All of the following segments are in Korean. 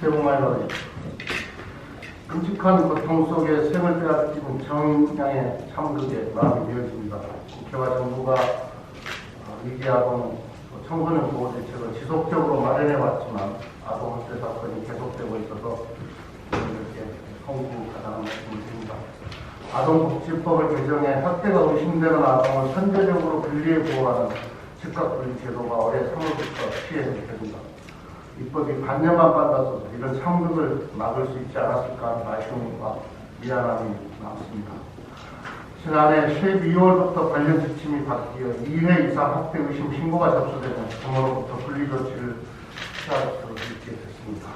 새해 복 많이 받으십시오. 끔찍한 고통 속에 생을 빼앗기는 정량의 참극에 마음이 되어집니다. 국회와 정부가 어, 위기아동 청소년 보호 대책을 지속적으로 마련해 왔지만 아동 학대 사건이 계속되고 있어서 이렇게 송구하다는 말씀을 드립니다. 아동복지법을 개정해 학대가 의심되는 아동을 선제적으로 분리해 보호하는 즉각분리 제도가 올해 3월부터 시행이 됩니다. 입법이 반년만 빨라서 이런 참극을 막을 수 있지 않았을까 하는 아쉬움과 미안함이 남습니다. 지난해 12월부터 관련 지침이 바뀌어 2회 이상 학대 의심 신고가 접수되면 부모로부터 분리 조치를 취할 수 있게 됐습니다.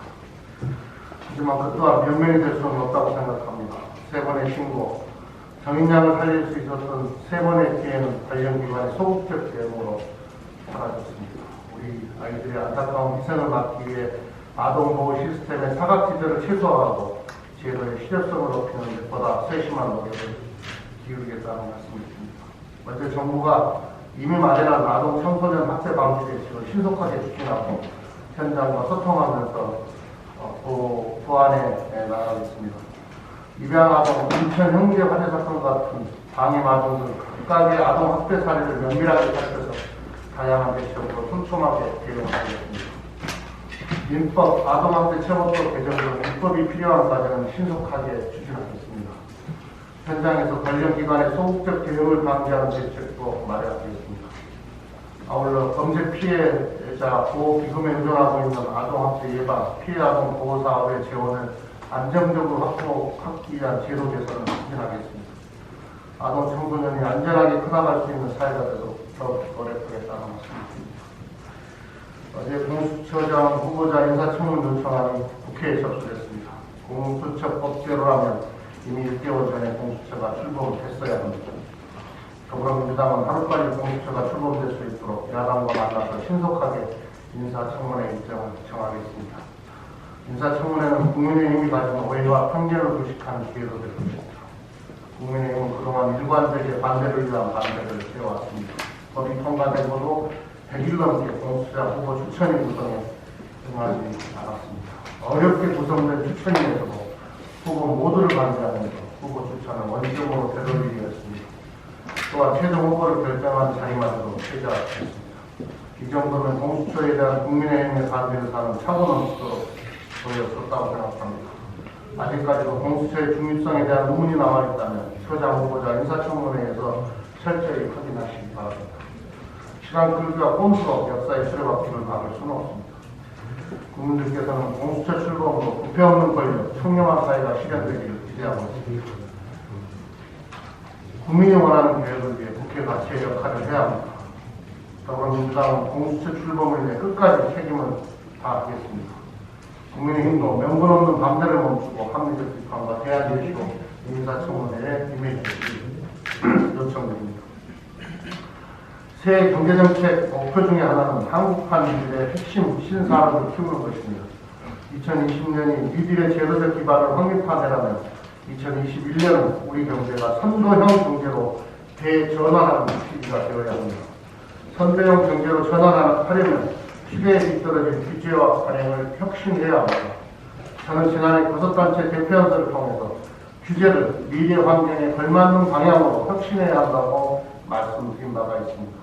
하지만 그 또한 변명이 될 수는 없다고 생각합니다. 세 번의 신고, 정인양을 살릴 수 있었던 세 번의 기회는 관련 기관의 소극적 대응으로 사라졌습니다. 우리 아이들의 안타까운 희생을 막기 위해 아동보호 시스템의 사각지대를 최소화하고 제도의 실효성을 높이는 것보다 세심한 노력을 기울이겠다는 말씀을 드립니다. 먼저 정부가 이미 마련한 아동 청소년 학대 방지 대책을 신속하게 추진하고 현장과 소통하면서 어, 보, 보완해 나가겠습니다. 입양아동, 인천 형제 화재 사건 같은 방임 아동 등 각각의 아동 학대 사례를 면밀하게 살펴서 다양한 대책으로 촘촘하게 대응하겠습니다. 민법, 아동학대 처벌법 개정 등 입법이 필요한 과정은 신속하게 추진하겠습니다. 현장에서 관련 기관의 소극적 대응을 방지하는 대책도 마련하겠습니다. 아울러 범죄 피해 자 보호 기금에 의존하고 있는 아동학대 예방, 피해 아동 보호 사업의 재원을 안정적으로 확보하기 위한 제도 개선을 추진하겠습니다. 아동 청소년이 안전하게 커나갈 수 있는 사회가 되도록 더욱 노력하겠다는 말씀입니다. 어제 공수처장 후보자 인사청문 요청안이 국회에 접수됐습니다. 공수처법 제로라면 이미 6개월 전에 공수처가 출범을 했어야 합니다. 더불어민주당은 하루빨리 공수처가 출범될 수 있도록 야당과 만나서 신속하게 인사청문회 일정을 정하겠습니다. 인사청문회는 국민의힘이 가진 오해와 편견을 부식하는 기회도 될 것입니다. 국민의힘은 그동안 일관되게 반대를 위한 반대를 해왔습니다. 법이 통과되고도 100일 넘게 공수처 후보 추천위 구성에 응하지 않았습니다. 어렵게 구성된 추천위에서도 후보 모두를 반대하면서 후보 추천을 원점으로 되돌리기였습니다. 또한 최종 후보를 결정한 자리마저도 폐지하였습니다. 이 정도면 공수처에 대한 국민의힘의 반대를 사는 차고 넘치도록 보였었다고 생각합니다. 아직까지도 공수처의 중립성에 대한 의문이 남아있다면 처장 후보자 인사청문회에서 철저히 확인하시기 바랍니다. 시간 끌기가 꼼수로 역사의 수레바퀴를 막을 수는 없습니다. 국민들께서는 공수처 출범으로 부패 없는 권력, 청렴한 사회가 실현되기를 기대하고 있습니다. 국민이 원하는 계획을 위해 국회가 제 역할을 해야 합니다. 더불어민주당은 공수처 출범을 위해 끝까지 책임을 다하겠습니다. 국민의힘도 명분 없는 반대를 멈추고 합리적 비판과 대안 제시로 인사청문회에 임해주시기 요청드립니다. 새 경제정책 목표 중에 하나는 한국판 미래의 핵심 신산업을 키우는 것입니다. 2020년이 미래의 제도적 기반을 확립하내라면 2021년은 우리 경제가 선도형 경제로 대전환하는 시기가 되어야 합니다. 선도형 경제로 전환하려면 시대에 뒤떨어진 규제와 관행을 혁신해야 합니다. 저는 지난해 교섭단체 대표연설을 통해서 규제를 미래 환경에 걸맞는 방향으로 혁신해야 한다고 말씀드린 바가 있습니다.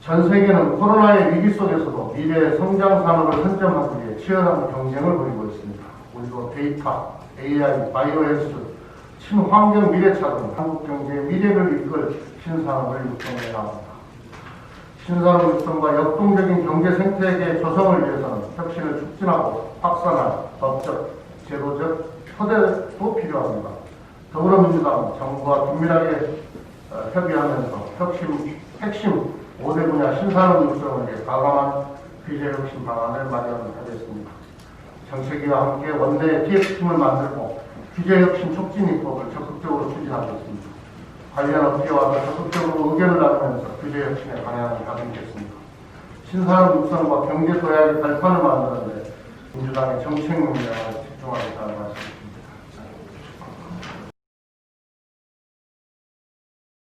전 세계는 코로나의 위기 속에서도 미래의 성장 산업을 선점하기 위해 치열한 경쟁을 벌이고 있습니다. 우리도 데이터, AI, 바이오 헬스, 친환경 미래차 등 한국 경제의 미래를 이끌 신산업을 육성해야 합니다. 신산업 육성과 역동적인 경제 생태계 조성을 위해서는 혁신을 촉진하고 확산할 법적, 제도적 토대도 필요합니다. 더불어민주당은 정부와 긴밀하게 어, 협의하면서 혁신, 핵심 5대 분야 신산업 육성을 위해 과감한 규제 혁신 방안을 마련하겠습니다. 정책위와 함께 원내 TF팀을 만들고 규제 혁신 촉진 입법을 적극적으로 추진하겠습니다. 관련 업계와도 적극적으로 의견을 나누면서 규제 혁신의 방향을 다듬겠습니다. 신산업 육성과 경제 도약의 발판을 만드는데 민주당의 정책 역량을 집중하겠다는 말씀